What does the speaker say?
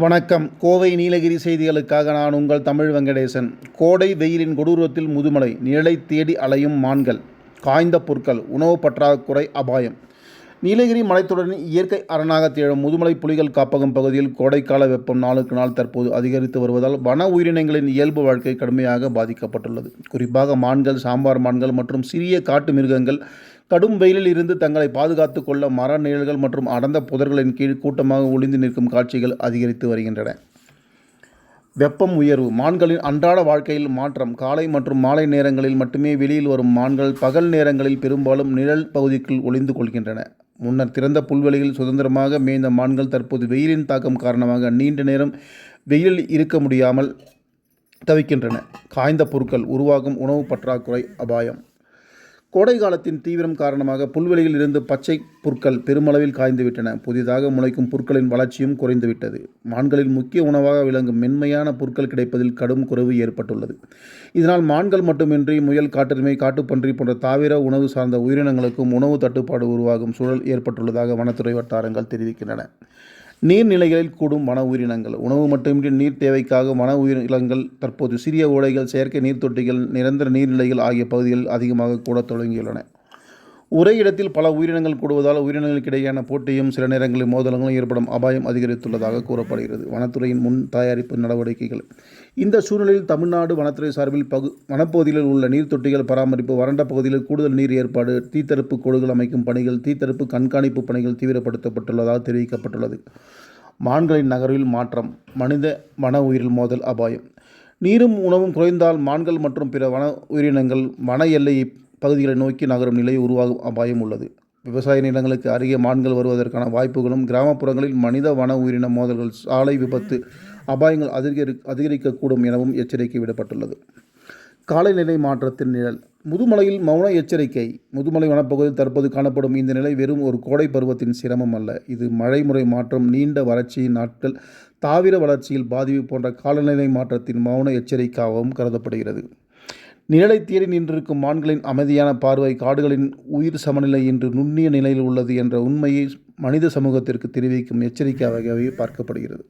வணக்கம். கோவை நீலகிரி செய்திகளுக்காக நான் உங்கள் தமிழ் வெங்கடேசன். கோடை வெயிலின் கொடூரத்தில் முதுமலை நிழலை தேடி அலையும் மான்கள் காய்ந்த பொருட்கள் உணவு பற்றாக்குறை அபாயம். நீலகிரி மலைத்தொடரின் இயற்கை அரணாக திகழும் முதுமலை புலிகள் காப்பகம் பகுதியில் கோடைக்கால வெப்பம் நாளுக்கு நாள் தற்போது அதிகரித்து வருவதால் வன உயிரினங்களின் இயல்பு வாழ்க்கை கடுமையாக பாதிக்கப்பட்டுள்ளது. குறிப்பாக மான்கள் சாம்பார் மான்கள் மற்றும் சிறிய காட்டு மிருகங்கள் கடும் வெயிலில் இருந்து தங்களை பாதுகாத்து கொள்ள மர நிழல்கள் மற்றும் அடர்ந்த புதர்களின் கீழ் கூட்டமாக ஒளிந்து நிற்கும் காட்சிகள் அதிகரித்து வருகின்றன. வெப்பம் உயர்வு மான்களின் அன்றாட வாழ்க்கையில் மாற்றம் காலை மற்றும் மாலை நேரங்களில் மட்டுமே வெளியில் வரும் மான்கள் பகல் நேரங்களில் பெரும்பாலும் நிழல் பகுதிக்குள் ஒளிந்து கொள்கின்றன. முன்னர் திறந்த புல்வெளியில் சுதந்திரமாக மேய்ந்த மான்கள் தற்போது வெயிலின் தாக்கம் காரணமாக நீண்ட நேரம் வெயிலில் இருக்க முடியாமல் தவிக்கின்றன. காய்ந்த பொருட்கள் உருவாகும் உணவு பற்றாக்குறை அபாயம். கோடை காலத்தின் தீவிரம் காரணமாக புல்வெளியில் இருந்து பச்சை புற்கள் பெருமளவில் காய்ந்துவிட்டன. புதிதாக முளைக்கும் புற்களின் வளர்ச்சியும் குறைந்துவிட்டது. மான்களின் முக்கிய உணவாக விளங்கும் மென்மையான புற்கள் கிடைப்பதில் கடும் குறைவு ஏற்பட்டுள்ளது. இதனால் மான்கள் மட்டுமின்றி முயல் காட்டெருமை காட்டுப்பன்றி போன்ற தாவிர உணவு சார்ந்த உயிரினங்களுக்கும் உணவு தட்டுப்பாடு உருவாகும் சூழல் ஏற்பட்டுள்ளதாக வனத்துறை வட்டாரங்கள் தெரிவிக்கின்றன. நீர்நிலைகளில் கூடும் வன உயிரினங்கள். உணவு மட்டுமின்றி நீர் தேவைக்காக வன உயிரினங்கள் தற்போது சிறிய ஓடைகள் செயற்கை நீர்த்தொட்டிகள் நிரந்தர நீர்நிலைகள் ஆகிய பகுதிகளில் அதிகமாக கூட தொடங்கியுள்ளன. ஒரே இடத்தில் பல உயிரினங்கள் கூடுவதால் உயிரினங்களுக்கிடையேயான போட்டியும் சில நேரங்களில் மோதலங்களும் ஏற்படும் அபாயம் அதிகரித்துள்ளதாக கூறப்படுகிறது. வனத்துறையின் முன் தயாரிப்பு நடவடிக்கைகள். இந்த சூழ்நிலையில் தமிழ்நாடு வனத்துறை சார்பில் பகு வனப்பகுதியில் உள்ள நீர்த்தொட்டிகள் பராமரிப்பு வறண்ட பகுதியில் கூடுதல் நீர் ஏற்பாடு தீத்தடுப்பு கோடுகள் அமைக்கும் பணிகள் தீத்தடுப்பு கண்காணிப்பு பணிகள் தீவிரப்படுத்தப்பட்டுள்ளதாக தெரிவிக்கப்பட்டுள்ளது. மான்களின் நகர்வில் மாற்றம் மனித வன உயிரில் மோதல் அபாயம். நீரும் உணவும் குறைந்தால் மான்கள் மற்றும் பிற வன உயிரினங்கள் வன எல்லை பகுதிகளை நோக்கி நகரும் நிலை உருவாகும் அபாயம் உள்ளது. விவசாய நிலங்களுக்கு அருகே மான்கள் வருவதற்கான வாய்ப்புகளும் கிராமப்புறங்களில் மனித வன உயிரின மோதல்கள் சாலை விபத்து அபாயங்கள் அதிகரி அதிகரிக்கக்கூடும் எனவும் எச்சரிக்கை விடப்பட்டுள்ளது. காலநிலை மாற்றத்தின் நிழல். முதுமலையில் மௌன எச்சரிக்கை. முதுமலை வனப்பகுதியில் தற்போது காணப்படும் இந்த நிலை வெறும் ஒரு கோடை பருவத்தின் சிரமம் அல்ல. இது மழைமுறை மாற்றம் நீண்ட வறட்சியின் நாட்கள் தாவிர வளர்ச்சியில் பாதிப்பு போன்ற காலநிலை மாற்றத்தின் மௌன எச்சரிக்கையாகவும் கருதப்படுகிறது. நிழலை தேடி நின்றிருக்கும் மான்களின் அமைதியான பார்வை காடுகளின் உயிர் சமநிலை இன்று நுண்ணிய நிலையில் உள்ளது என்ற உண்மையை மனித சமூகத்திற்கு தெரிவிக்கும் எச்சரிக்கையாகவே பார்க்கப்படுகிறது.